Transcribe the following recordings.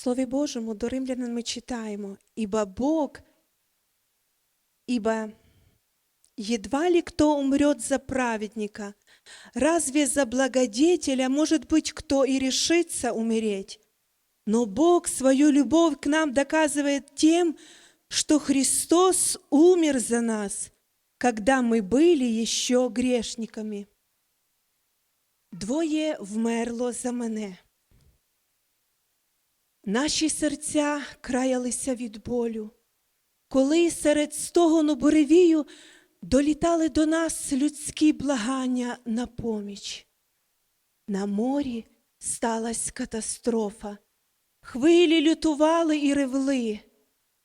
Слові Божому до римлян ми читаємо, ибо Бог, ибо едва ли кто умрет за праведника, разве за благодетеля может быть кто и решится умереть? Но Бог свою любовь к нам доказывает тем, что Христос умер за нас, когда мы были еще грешниками. Двоє вмерло за мене. Наші серця краялися від болю, коли серед стогону буревію долітали до нас людські благання на поміч. На морі сталася катастрофа, хвилі лютували і ревли.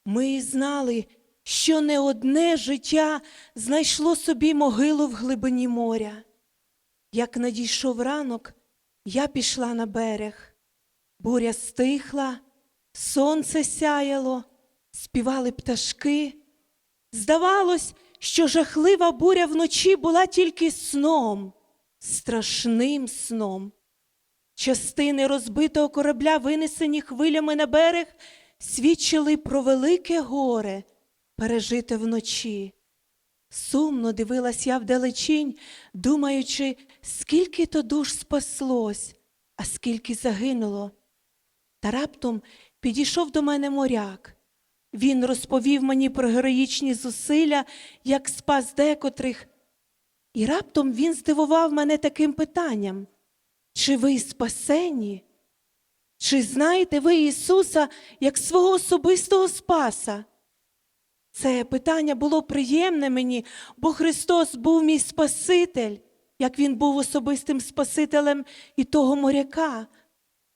Ми знали, що не одне життя знайшло собі могилу в глибині моря. Як надійшов ранок, я пішла на берег. Буря стихла, сонце сяяло, співали пташки. Здавалось, що жахлива буря вночі була тільки сном, страшним сном. Частини розбитого корабля, винесені хвилями на берег, свідчили про велике горе, пережите вночі. Сумно дивилась я вдалечінь, думаючи, скільки то душ спаслось, а скільки загинуло. Та раптом підійшов до мене моряк. Він розповів мені про героїчні зусилля, як спас декотрих. І раптом він здивував мене таким питанням: чи ви спасені? Чи знаєте ви Ісуса як свого особистого Спаса? Це питання було приємне мені, бо Христос був мій Спаситель, як Він був особистим Спасителем і того моряка.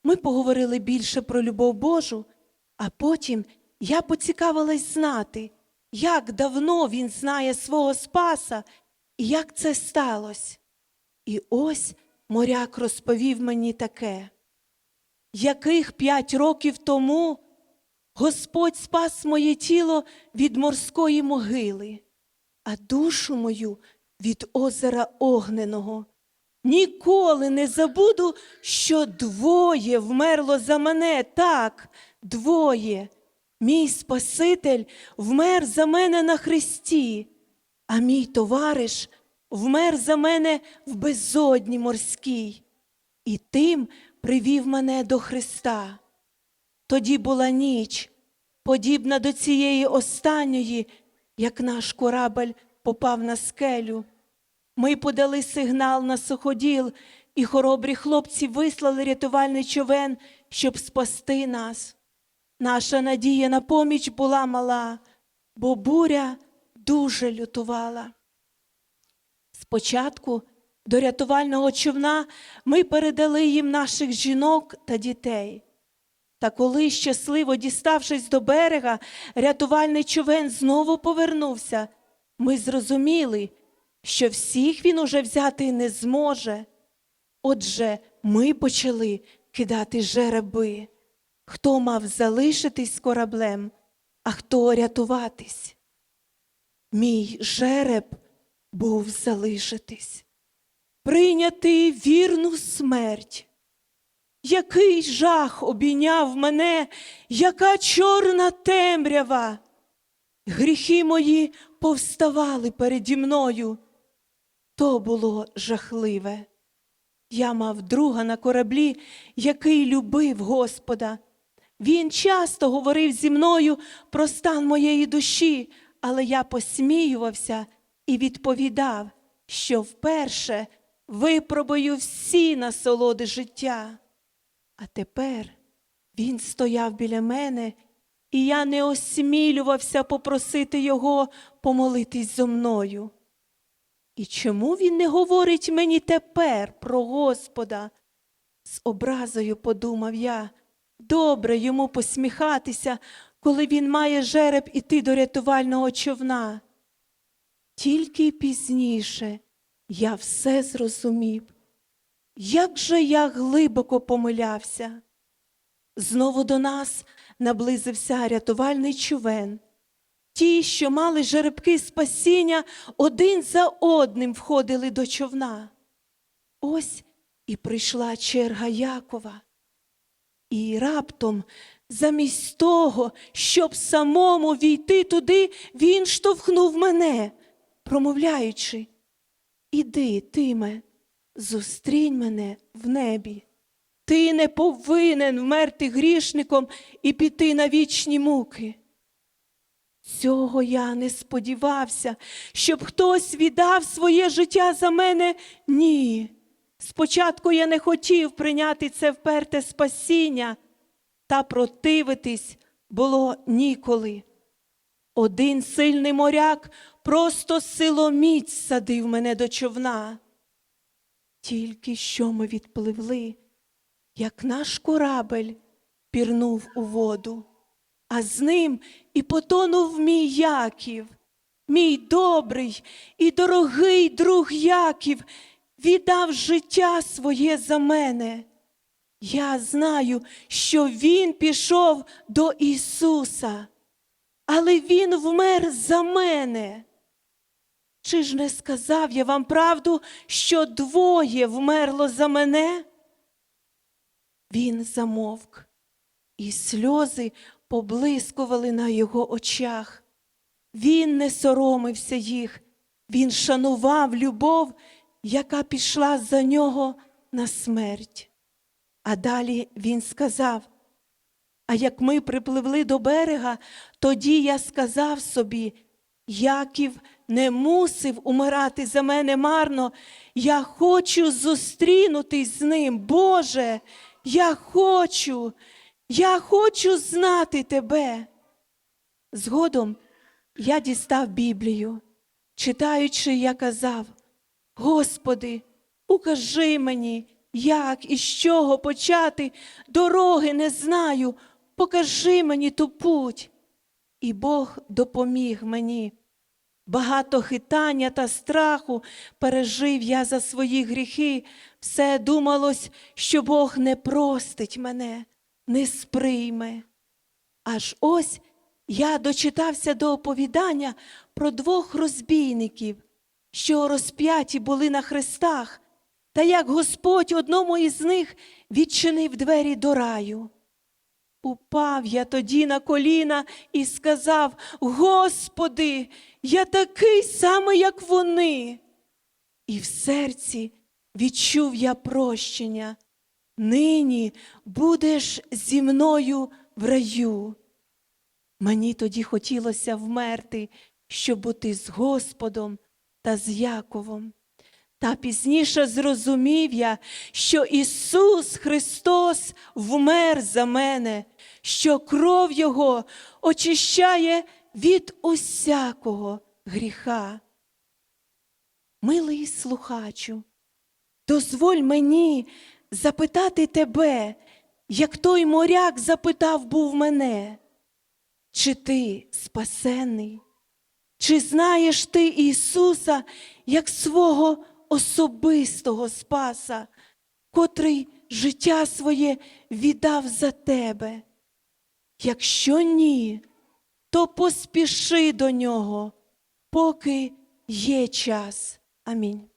Ми поговорили більше про любов Божу, а потім я поцікавилась знати, як давно він знає свого Спаса і як це сталося. І ось моряк розповів мені таке, яких п'ять років тому Господь спас моє тіло від морської могили, а душу мою від озера Огненого. Ніколи не забуду, що двоє вмерло за мене, так, двоє. Мій Спаситель вмер за мене на хресті, а мій товариш вмер за мене в безодні морській, і тим привів мене до Христа. Тоді була ніч, подібна до цієї останньої, як наш корабель попав на скелю. Ми подали сигнал на суходіл, і хоробрі хлопці вислали рятувальний човен, щоб спасти нас. Наша надія на поміч була мала, бо буря дуже лютувала. Спочатку до рятувального човна ми передали їм наших жінок та дітей. Та коли, щасливо діставшись до берега, рятувальний човен знову повернувся, ми зрозуміли, що всіх він уже взяти не зможе. Отже, ми почали кидати жереби. Хто мав залишитись з кораблем, а хто рятуватись? Мій жереб був залишитись, прийняти вірну смерть. Який жах обійняв мене, яка чорна темрява. Гріхи мої повставали переді мною. То було жахливе. Я мав друга на кораблі, який любив Господа. Він часто говорив зі мною про стан моєї душі, але я посміювався і відповідав, що вперше випробую всі насолоди життя. А тепер він стояв біля мене, і я не осмілювався попросити його помолитись зо мною. І чому він не говорить мені тепер про Господа? З образою подумав я, добре йому посміхатися, коли він має жереб іти до рятувального човна. Тільки пізніше я все зрозумів. Як же я глибоко помилявся. Знову до нас наблизився рятувальний човен. Ті, що мали жеребки спасіння, один за одним входили до човна. Ось і прийшла черга Якова. І раптом Замість того, щоб самому війти туди, він штовхнув мене, промовляючи, Іди, Тиме, зустрінь мене в небі. Ти не повинен вмерти грішником і піти на вічні муки. Цього я не сподівався, щоб хтось віддав своє життя за мене. Ні. Спочатку я не хотів прийняти це вперте спасіння, та противитись було ніколи. Один сильний моряк просто силоміць садив мене до човна. Тільки що ми відпливли, як наш корабель пірнув у воду, а з ним і потонув мій Яків, мій добрий і дорогий друг Яків віддав життя своє за мене. Я знаю, що Він пішов до Ісуса, але Він вмер за мене. Чи ж не сказав я вам правду, що двоє вмерло за мене? Він замовк, і сльози поблискували на його очах. Він не соромився їх, він шанував любов, яка пішла за нього на смерть. А далі він сказав: А як ми припливли до берега, тоді я сказав собі, Яків не мусив умирати за мене марно. Я хочу зустрінутись з ним, Боже, я хочу, я хочу знати тебе. Згодом я дістав Біблію, читаючи, я казав: Господи, укажи мені, як і з чого почати, дороги не знаю, покажи мені ту путь. І Бог допоміг мені. Багато хитання та страху пережив я за свої гріхи. Все думалось, що Бог не простить мене, не сприйме. Аж ось я дочитався до оповідання про двох розбійників, що розп'яті були на хрестах, та як Господь одному із них відчинив двері до раю. Упав я тоді на коліна і сказав: Господи, я такий самий, як вони. І в серці відчув я прощення. Нині будеш зі мною в раю. Мені тоді хотілося вмерти, щоб бути з Господом та з Яковом. Та пізніше зрозумів я, що Ісус Христос вмер за мене, що кров Його очищає від усякого гріха. Милий слухачу, дозволь мені запитати тебе, як той моряк запитав був мене, чи ти спасенний? Чи знаєш ти Ісуса як свого особистого Спаса, котрий життя своє віддав за тебе? Якщо ні, то поспіши до нього, поки є час. Амінь.